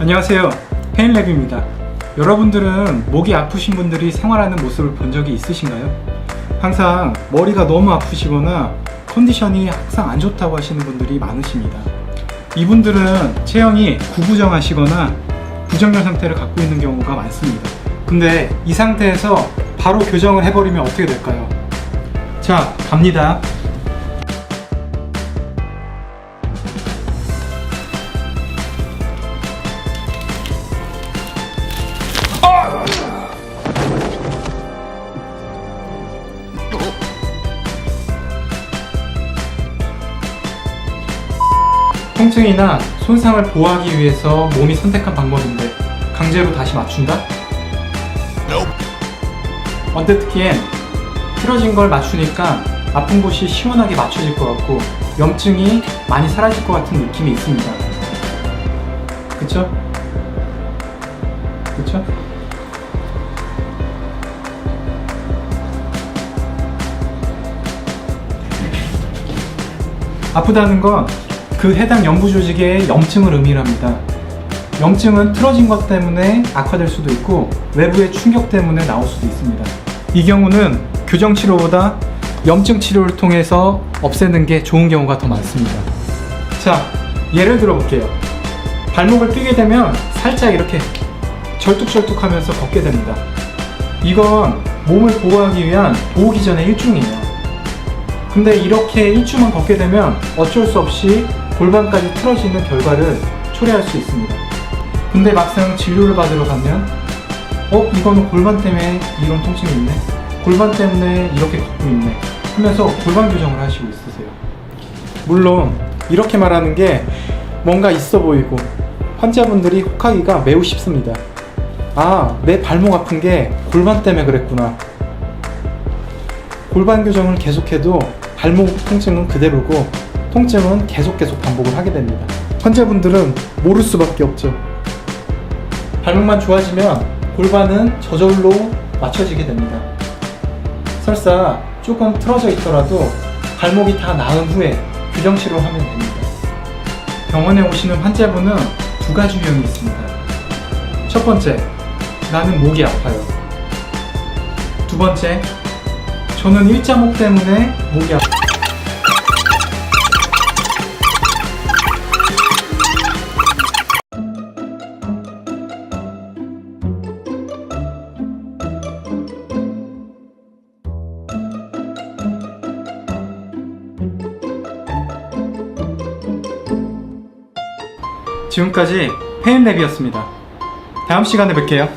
안녕하세요. 페인랩입니다. 여러분들은 목이 아프신 분들이 생활하는 모습을 본 적이 있으신가요? 항상 머리가 너무 아프시거나 컨디션이 항상 안 좋다고 하시는 분들이 많으십니다. 이분들은 체형이 구부정하시거나 부정열 상태를 갖고 있는 경우가 많습니다. 근데 이 상태에서 바로 교정을 해버리면 어떻게 될까요? 자, 갑니다. 통증이나 손상을 보호하기 위해서 몸이 선택한 방법인데 강제로 다시 맞춘다? 언더트키엔 틀어진 걸 맞추니까 아픈 곳이 시원하게 맞춰질 것 같고 염증이 많이 사라질 것 같은 느낌이 있습니다. 그쵸? 그쵸? 아프다는 건 그 해당 연부 조직의 염증을 의미합니다. 염증은 틀어진 것 때문에 악화될 수도 있고 외부의 충격 때문에 나올 수도 있습니다. 이 경우는 교정 치료보다 염증 치료를 통해서 없애는 게 좋은 경우가 더 많습니다. 자, 예를 들어 볼게요. 발목을 뛰게 되면 살짝 이렇게 절뚝절뚝 하면서 걷게 됩니다. 이건 몸을 보호하기 위한 보호 기 전의 일종이에요. 근데 이렇게 일주만 걷게 되면 어쩔 수 없이 골반까지 틀어지는 결과를 초래할 수 있습니다. 근데 막상 진료를 받으러 가면 어 이거는 골반 때문에 이런 통증이 있네. 골반 때문에 이렇게 걷고 있네. 하면서 골반 교정을 하시고 있으세요. 물론 이렇게 말하는 게 뭔가 있어 보이고 환자분들이 혹하기가 매우 쉽습니다. 아 내 발목 아픈 게 골반 때문에 그랬구나. 골반 교정을 계속해도 발목 통증은 그대로고 통증은 계속 계속 반복을 하게 됩니다 환자분들은 모를 수밖에 없죠 발목만 좋아지면 골반은 저절로 맞춰지게 됩니다. 설사 조금 틀어져 있더라도 발목이 다 나은 후에 교정 치료를 하면 됩니다. 병원에 오시는 환자분은 두 가지 유형이 있습니다. 첫 번째, 나는 목이 아파요. 두 번째, 저는 일자목 때문에 목이 아파요. 지금까지 페인랩이었습니다. 다음 시간에 뵐게요.